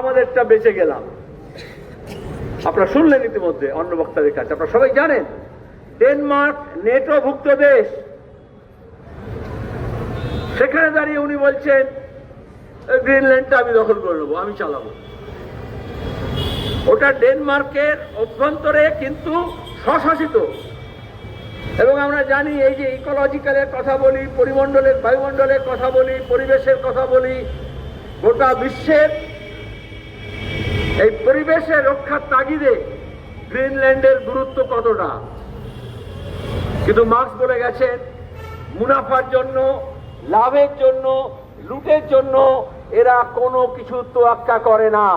আমাদেরটা বেঁচে গেলাম। আপনারা শুনলেন ইতিমধ্যে, অন্য বক্তাদের কাছে। আপনারা সবাই জানেন, ডেনমার্ক নেটোভুক্ত দেশ। সেখানে দাঁড়িয়ে উনি বলছেন গ্রিনল্যান্ডটা আমি দখল করে নেব, আমি চালাবো। ওটা ডেনমার্কের অভ্যন্তরে কিন্তু স্বশাসিত। এবং আমরা জানি এই যে ইকোলজিক্যালের কথা বলি, পরিমণ্ডলের বায়ুমণ্ডলের কথা বলি, পরিবেশের কথা বলি, গোটা বিশ্বের পরিবেশের রক্ষার তাগিদে গ্রিনল্যান্ডের গুরুত্ব কতটা? কিন্তু মার্কস বলে গেছেন মুনাফার জন্য লাভের জন্য লুটের জন্য এরা কোনো কিছু তোয়াক্কা করে না।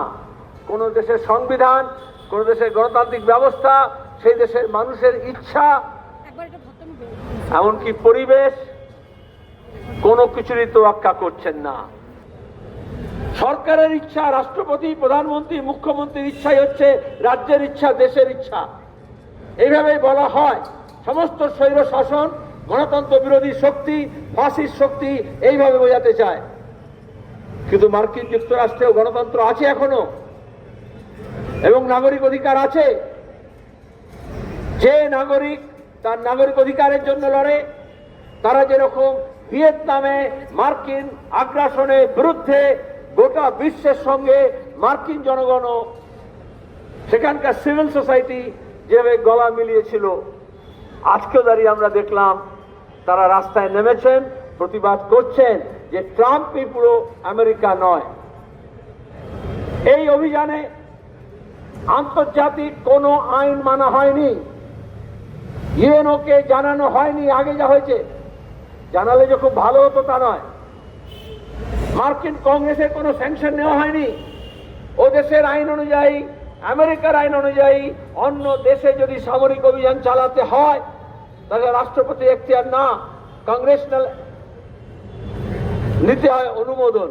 কোন দেশের সংবিধান কোন দেশের গণতান্ত্রিক ব্যবস্থা সেই দেশের মানুষের ইচ্ছা এমনকি পরিবেশ কোনো কিছুরই তোয়াক্কা করছেন না। সরকারের ইচ্ছা, রাষ্ট্রপতি, প্রধানমন্ত্রী, মুখ্যমন্ত্রীর ইচ্ছাই হচ্ছে রাজ্যের ইচ্ছা, দেশের ইচ্ছা। এইভাবেই বলা হয়, সমস্ত স্বৈর শাসন, গণতন্ত্র বিরোধী শক্তি ফাঁসির শক্তি এইভাবে বোঝাতে চায়। কিন্তু মার্কিন যুক্তরাষ্ট্রেও গণতন্ত্র আছে এখনও, এবং নাগরিক অধিকার আছে। যে নাগরিক তার নাগরিক অধিকারের জন্য লড়ে, তারা যেরকম ভিয়েতনামে মার্কিন আগ্রাসনের বিরুদ্ধে গোটা বিশ্বের সঙ্গে মার্কিন জনগণও সেখানকার সিভিল সোসাইটি যেভাবে গলা মিলিয়েছিল, আজকেও দাঁড়িয়ে আমরা দেখলাম তারা রাস্তায় নেমেছেন, প্রতিবাদ করছেন যে ট্রাম্পই পুরো আমেরিকা নয়। এই অভিযানে আন্তর্জাতিক কোনো আইন মানা হয়নি। ইউএনওকে জানানো হয়নি, আগে যা হয়েছে। জানালে যে খুব ভালো হতো তা নয়। মার্কিন কংগ্রেসের কোনো স্যাংশন নেওয়া হয়নি। ও দেশের আইন অনুযায়ী, আমেরিকার আইন অনুযায়ী অন্য দেশে যদি সামরিক অভিযান চালাতে হয়, তাহলে রাষ্ট্রপতি এখতিয়ার না কংগ্রেশনাল নিতে হয় অনুমোদন।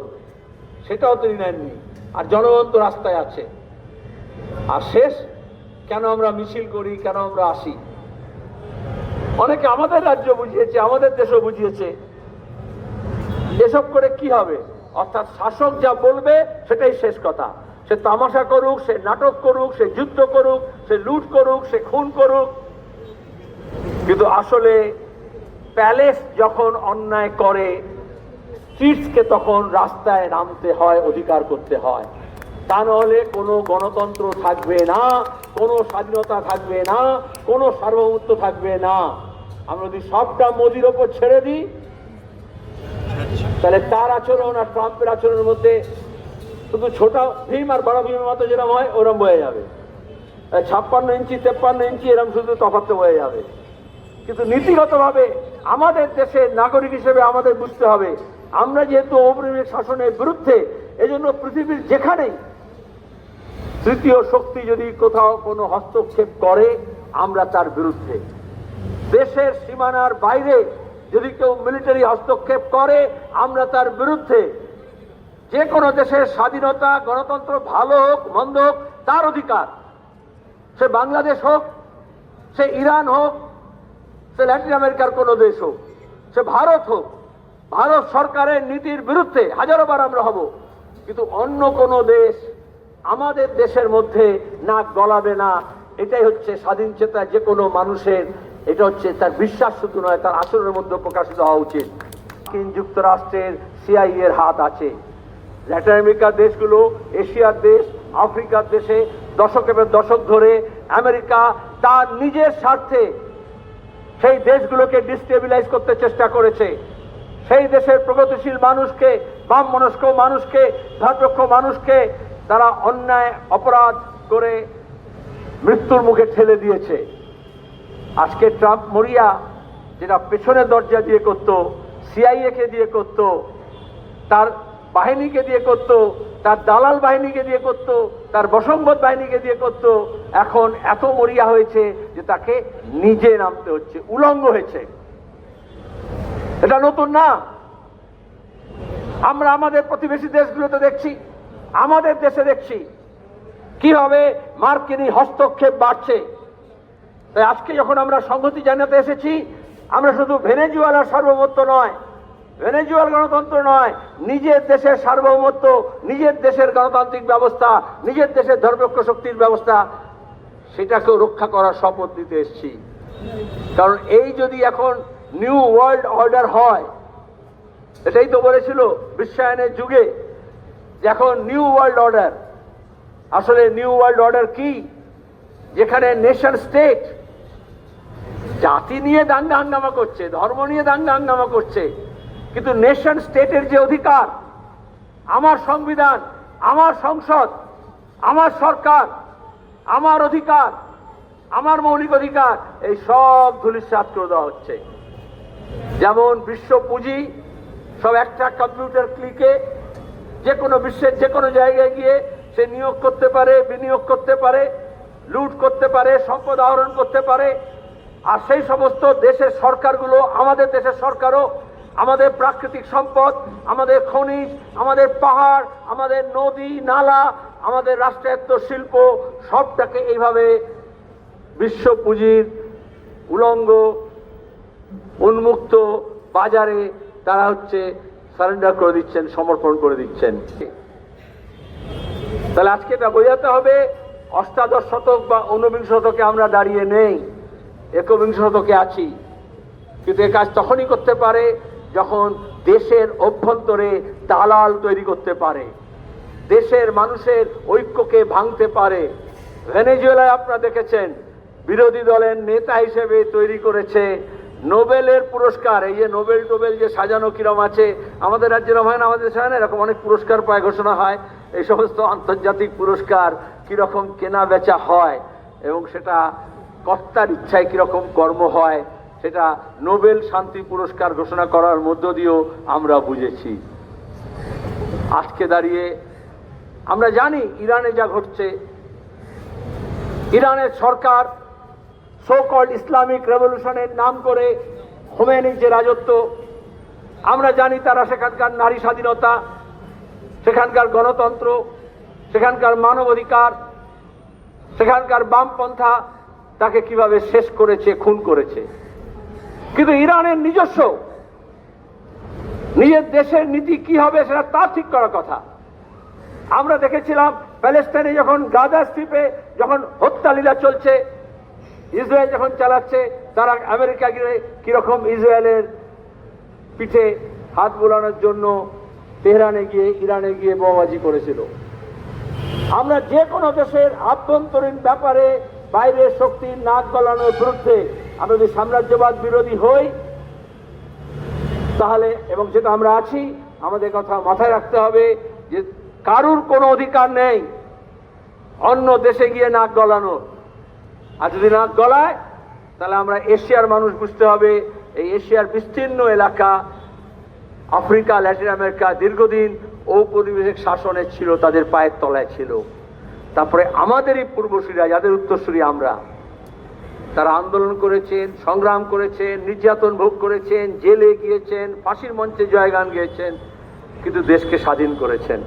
সেটাও তিনি নেননি। আর জনগণ তো রাস্তায় আছে। আর শেষ, কেন আমরা মিছিল করি, কেন আমরা আসি? অনেকে আমাদের রাজ্য বুঝিয়েছে, আমাদের দেশও বুঝিয়েছে। এসব করে কি হবে? অর্থাৎ শাসক যা বলবে, সেটাই শেষ কথা। সে তামাশা করুক, সে নাটক করুক, সে যুদ্ধ করুক, সে লুট করুক, সে খুন করুক। কিন্তু আসলে প্যালেস যখন অন্যায় করে, স্ট্রিটসকে তখন রাস্তায় নামতে হয়, অধিকার করতে হয়। তা নাহলে কোনো গণতন্ত্র থাকবে না, কোনো স্বাধীনতা থাকবে না, কোনো সার্বভৌমত্ব থাকবে না। আমরা যদি সবটা মোদির ওপর ছেড়ে দিই তাহলে তার আচরণ আর ট্রাম্পের আচরণের মধ্যে শুধু ছোট ভীম আর বড় ভীমের মতো যেরকম হয় ওরম বয়ে যাবে। ছাপ্পান্ন ইঞ্চি, তেপ্পান্ন ইঞ্চি এরকম শুধু তফাতে বয়ে যাবে। কিন্তু নীতিগতভাবে আমাদের দেশের নাগরিক হিসেবে আমাদের বুঝতে হবে, আমরা যেহেতু অপরিবেশ শাসনের বিরুদ্ধে, এজন্য পৃথিবীর যেখানেই তৃতীয় শক্তি যদি কোথাও কোনো হস্তক্ষেপ করে, আমরা তার বিরুদ্ধে। দেশের সীমানার বাইরে যদি কেউ মিলিটারি হস্তক্ষেপ করে, আমরা তার বিরুদ্ধে যে কোনো দেশের স্বাধীনতা, গণতন্ত্র ভালো হোক, মন্দ হোক, তার অধিকার। সে বাংলাদেশ হোক, সে ইরান হোক, সে ল্যাটিন আমেরিকার কোনো দেশ হোক, সে ভারত হোক, ভারত সরকারের নীতির বিরুদ্ধে হাজারো বার আমরা হব। কিন্তু অন্য কোনো দেশ আমাদের দেশের মধ্যে নাক গলাবে না। এটাই হচ্ছে স্বাধীন চেতা যে কোনো মানুষের এটা হচ্ছে তার বিশ্বাস, শুধু নয়, তার আচরণের মধ্যে প্রকাশিত হওয়া উচিত। মার্কিন যুক্তরাষ্ট্রের সিআই এর হাত আছে। ল্যাটিন আমেরিকার দেশগুলো, এশিয়ার দেশ, আফ্রিকার দেশে দশকের দশক ধরে আমেরিকা তার নিজের স্বার্থে সেই দেশগুলোকে ডিস্টেবিলাইজ করতে চেষ্টা করেছে। সেই দেশের প্রগতিশীল মানুষকে বাম মনস্ক মানুষকে ধর্মক্ষ মানুষকে তারা অন্যায়, অপরাধ করে মৃত্যুর মুখে ঠেলে দিয়েছে। আজকে ট্রাম্প মরিয়া, যেটা পেছনের দরজা দিয়ে করত সিআইএ কে দিয়ে করত, তার বাহিনীকে দিয়ে করত, তার দালাল বাহিনীকে দিয়ে করত, তার বসম্বদ বাহিনীকে দিয়ে করত, এখন এত মরিয়া হয়েছে যে তাকে নিজে নামতে হচ্ছে, উলঙ্গ হয়েছে। এটা নতুন না। আমরা আমাদের প্রতিবেশী দেশগুলোতে দেখছি, আমাদের দেশে দেখছি, কীভাবে মার্কিনী হস্তক্ষেপ বাড়ছে। তাই আজকে যখন আমরা সংহতি জানাতে এসেছি, আমরা শুধু ভেনেজুয়েলার সার্বভৌমত্ব নয়, ভেনেজুয়াল গণতন্ত্র নয়, নিজের দেশের সার্বভৌমত্ব, নিজের দেশের গণতান্ত্রিক ব্যবস্থা, নিজের দেশের ধর্মক্ষ শক্তির ব্যবস্থা, সেটাকেও রক্ষা করার শপথ দিতে এসেছি। কারণ এই যদি এখন নিউ ওয়ার্ল্ড অর্ডার হয়, এটাই তো বলেছিল বিশ্বায়নের যুগে এখন নিউ ওয়ার্ল্ড অর্ডার। আসলে নিউ ওয়ার্ল্ড অর্ডার কি? যেখানে নেশন স্টেট জাতি নিয়ে দাঙ্গা হাঙ্গামা করছে, ধর্ম নিয়ে দাঙ্গা হাঙ্গামা করছে, কিন্তু নেশন স্টেটের যে অধিকার, আমার সংবিধান, আমার সংসদ, আমার সরকার, আমার অধিকার, আমার মৌলিক অধিকার, এই সব ধুলিস্বাত করে দেওয়া হচ্ছে। যেমন বিশ্ব পুঁজি, সব একটা কম্পিউটার ক্লিকে যে কোনো বিশ্বের যে কোনো জায়গায় গিয়ে সে নিয়োগ করতে পারে, বিনিয়োগ করতে পারে, লুট করতে পারে, সম্পদ আহরণ করতে পারে আর সেই সমস্ত দেশের সরকারগুলো, আমাদের দেশের সরকারও আমাদের প্রাকৃতিক সম্পদ, আমাদের খনিজ, আমাদের পাহাড়, আমাদের নদী, নালা, আমাদের রাষ্ট্রায়ত্ত শিল্প, সবটাকে এইভাবে বিশ্ব পুঁজির উলঙ্গ, উন্মুক্ত বাজারে তারা হচ্ছে সারেন্ডার করে দিচ্ছেন, সমর্পণ করে দিচ্ছেন। তাহলে আজকে এটা বোঝাতে হবে, অষ্টাদশ শতক বা ঊনবিংশ শতকে আমরা দাঁড়িয়ে নেই। একবিংশ শতকে আছি। কিন্তু এ কাজ তখনই করতে পারে যখন দেশের অভ্যন্তরে দালাল তৈরি করতে পারে। দেশের মানুষের ঐক্যকে ভাঙতে পারে। ভেনেজুয়েলায় আপনারা দেখেছেন, বিরোধী দলের নেতা হিসেবে তৈরি করেছে নোবেলের পুরস্কার। এই যে নোবেল টোবেল যে সাজানো কিরম আছে, আমাদের রাজ্যের হয় না, আমাদের দেশে না, এরকম অনেক পুরস্কার পায় ঘোষণা হয়। এই সমস্ত আন্তর্জাতিক পুরস্কার কীরকম কেনা বেচা হয় এবং সেটা কর্তার ইচ্ছায় কীরকম কর্ম হয়, সেটা নোবেল শান্তি পুরস্কার ঘোষণা করার মধ্য দিয়েও আমরা বুঝেছি। আজকে দাঁড়িয়ে আমরা জানি ইরানে যা ঘটছে। ইরানের সরকার সোকল ইসলামিক রেভলিউশনের নাম করে হোমেনির যে রাজত্ব, আমরা জানি তারা সেখানকার নারী স্বাধীনতা, সেখানকার গণতন্ত্র, সেখানকার মানবাধিকার, সেখানকার বামপন্থা তাকে কীভাবে শেষ করেছে, খুন করেছে। কিন্তু ইরানের নিজস্ব নিজের দেশের নীতি কি হবে সেটা তা ঠিক করার কথা। আমরা দেখেছিলাম প্যালেস্টাইনে যখন গাজা স্ট্রিপে যখন হত্যালীলা চলছে, ইসরায়েল যখন চালাচ্ছে, তারা আমেরিকা গিয়ে কীরকম ইসরায়েলের পিঠে হাত বোলানোর জন্য তেহরানে গিয়ে, ইরানে গিয়ে বোমাবাজি করেছিল। আমরা যে কোনো দেশের আভ্যন্তরীণ ব্যাপারে বাইরের শক্তির নাক গলানোর বিরুদ্ধে আমরা যদি সাম্রাজ্যবাদ বিরোধী হই, তাহলে, এবং যেটা আমরা আছি, আমাদের কথা মাথায় রাখতে হবে যে কারুর কোনো অধিকার নেই অন্য দেশে গিয়ে নাক গলানো। আর যদি নাক গলায়, তাহলে আমরা এশিয়ার মানুষ বুঝতে হবে, এই এশিয়ার বিস্তীর্ণ এলাকা আফ্রিকা, ল্যাটিন আমেরিকা দীর্ঘদিন ঔপনিবেশিক শাসনে ছিল, তাদের পায়ের তলায় ছিল। তারপরে আমাদেরই পূর্বসূরীরা, যাদের উত্তরসূরি আমরা, তারা আন্দোলন করেছেন, সংগ্রাম করেছেন, নির্যাতন ভোগ করেছেন, জেলে গিয়েছেন, ফাঁসির মঞ্চে জয়গান গিয়েছেন, কিন্তু দেশকে স্বাধীন করেছেন।